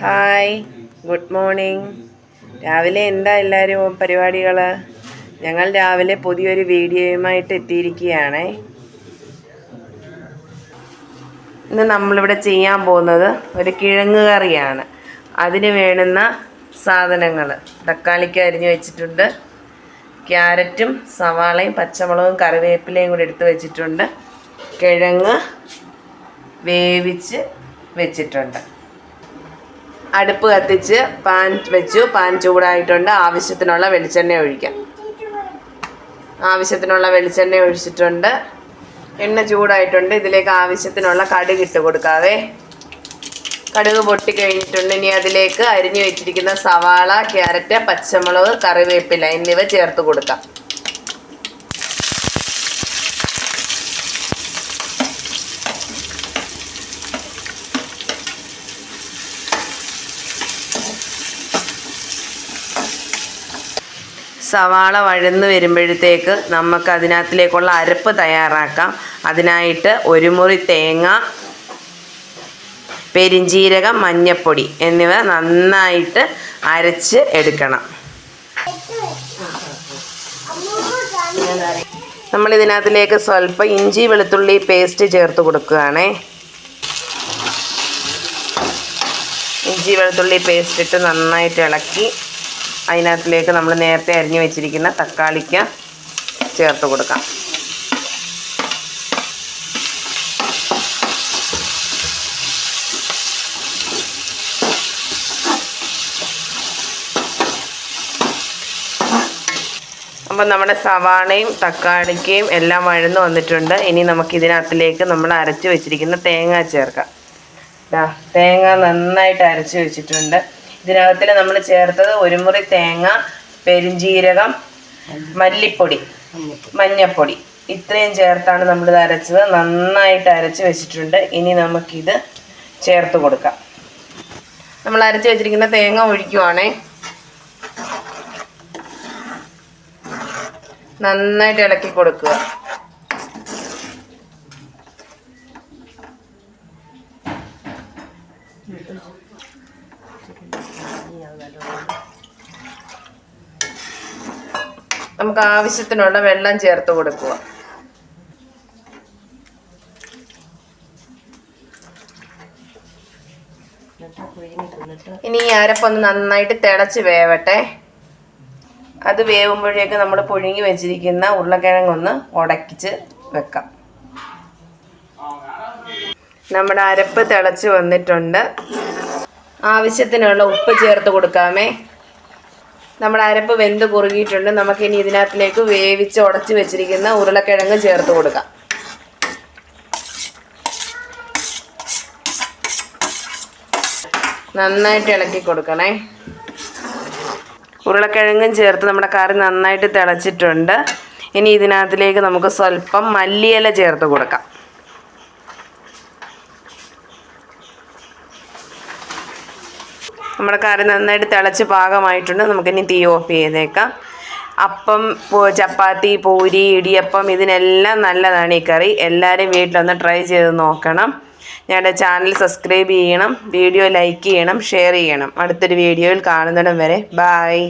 Hi good morning രാവിലെ എന്താ എല്ലാവരും പരിപാടികൾ ഞങ്ങൾ രാവിലെ പുതിയൊരു വീഡിയോയുമായിട്ട് എത്തിയിരിക്കുകയാണ്. ഇന്ന് നമ്മളിവിടെ ചെയ്യാൻ പോകുന്നത് ഒരു കിഴങ്ങ് കറിയാണ്. അതിന് വേണുന്ന സാധനങ്ങൾ തക്കാളിക്ക് അരിഞ്ഞു വെച്ചിട്ടുണ്ട്. ക്യാരറ്റും സവാളയും പച്ചമുളകും കറിവേപ്പിലയും കൂടി എടുത്ത് വെച്ചിട്ടുണ്ട്. കിഴങ്ങ് വേവിച്ച് വെച്ചിട്ടുണ്ട്. അടുപ്പ് കത്തിച്ച് പാൻ വെച്ചു. പാൻ ചൂടായിട്ടുണ്ട്. ആവശ്യത്തിനുള്ള വെളിച്ചെണ്ണ ഒഴിക്കാം. ആവശ്യത്തിനുള്ള വെളിച്ചെണ്ണ ഒഴിച്ചിട്ടുണ്ട്. എണ്ണ ചൂടായിട്ടുണ്ട്. ഇതിലേക്ക് ആവശ്യത്തിനുള്ള കടുക് ഇട്ട് കൊടുക്കാവേ. കടുക് പൊട്ടി കഴിഞ്ഞിട്ടുണ്ട്. ഇനി അതിലേക്ക് അരിഞ്ഞു വെച്ചിരിക്കുന്ന സവാള ക്യാരറ്റ് പച്ചമുളക് കറിവേപ്പില എന്നിവ ചേർത്ത് കൊടുക്കാം. സവാള വഴന്ന് വരുമ്പോഴത്തേക്ക് നമുക്ക് അതിനകത്തിലേക്കുള്ള അരപ്പ് തയ്യാറാക്കാം. അതിനായിട്ട് ഒരു മുറി തേങ്ങ പെരിഞ്ജീരകം മഞ്ഞപ്പൊടി എന്നിവ നന്നായിട്ട് അരച്ച് എടുക്കണം. നമ്മൾ ഇതിനകത്തിലേക്ക് സ്വല്പം ഇഞ്ചി വെളുത്തുള്ളി പേസ്റ്റ് ചേർത്ത് കൊടുക്കുകയാണേ. ഇഞ്ചി വെളുത്തുള്ളി പേസ്റ്റ് ഇട്ട് നന്നായിട്ട് ഇളക്കി. അതിനകത്തിലേക്ക് നമ്മൾ നേരത്തെ അരിഞ്ഞു വെച്ചിരിക്കുന്ന തക്കാളിക്ക ചേർത്ത് കൊടുക്കാം. അപ്പം നമ്മുടെ സവാളയും തക്കാളിക്കയും എല്ലാം വഴന്ന് വന്നിട്ടുണ്ട്. ഇനി നമുക്ക് ഇതിനകത്തിലേക്ക് നമ്മൾ അരച്ച് വെച്ചിരിക്കുന്ന തേങ്ങ ചേർക്കാം. തേങ്ങ നന്നായിട്ട് അരച്ച് വെച്ചിട്ടുണ്ട്. ഇതിനകത്തിൽ നമ്മൾ ചേർത്തത് ഒരു മുറി തേങ്ങ പെരിഞ്ജീരകം മല്ലിപ്പൊടി. മഞ്ഞപ്പൊടി. ഇത്രയും ചേർത്താണ് നമ്മൾ ഇത് അരച്ചത്. നന്നായിട്ട് അരച്ച് വെച്ചിട്ടുണ്ട്. ഇനി നമുക്കിത് ചേർത്ത് കൊടുക്കാം. നമ്മൾ അരച്ച് വെച്ചിരിക്കുന്ന തേങ്ങ ഒഴിക്കുവാണേ. നന്നായിട്ട് ഇളക്കി കൊടുക്കുക. നമുക്ക് ആവശ്യത്തിനുള്ള വെള്ളം ചേർത്ത് കൊടുക്കുക. ഇനി ഈ അരപ്പൊന്ന് നന്നായിട്ട് തിളച്ച് വേവട്ടെ. അത് വേവുമ്പോഴേക്ക് നമ്മൾ പുഴുങ്ങി വെച്ചിരിക്കുന്ന ഉരുളക്കിഴങ്ങൊന്ന് ഉടക്കിച്ച് വെക്കാം. നമ്മുടെ അരപ്പ് തിളച്ച് വന്നിട്ടുണ്ട്. ആവശ്യത്തിനുള്ള ഉപ്പ് ചേർത്ത് കൊടുക്കാമേ. നമ്മുടെ അരപ്പ് വെന്ത് കുറുകിയിട്ടുണ്ട്. നമുക്കിനി ഇതിനകത്തിലേക്ക് വേവിച്ച് ഉടച്ച് വെച്ചിരിക്കുന്ന ഉരുളക്കിഴങ്ങ് ചേർത്ത് കൊടുക്കാം. നന്നായിട്ട് ഇളക്കി കൊടുക്കണേ. ഉരുളക്കിഴങ്ങും ചേർത്ത് നമ്മുടെ കറി നന്നായിട്ട് തിളച്ചിട്ടുണ്ട്. ഇനി ഇതിനകത്തിലേക്ക് നമുക്ക് സ്വല്പം മല്ലിയില ചേർത്ത് കൊടുക്കാം. നമ്മുടെ കറി നന്നായിട്ട് തിളച്ച് പാകമായിട്ടുണ്ട്. നമുക്കിനി തീ ഓഫ് ചെയ്തേക്കാം. അപ്പം ചപ്പാത്തി പൂരി ഇടിയപ്പം ഇതിനെല്ലാം നല്ലതാണ് ഈ കറി. എല്ലാവരും വീട്ടിലൊന്ന് ട്രൈ ചെയ്ത് നോക്കണം. ഞങ്ങളുടെ ചാനൽ സബ്സ്ക്രൈബ് ചെയ്യണം. വീഡിയോ ലൈക്ക് ചെയ്യണം ഷെയർ ചെയ്യണം. അടുത്തൊരു വീഡിയോയിൽ കാണുന്നിടം വരെ. ബായ്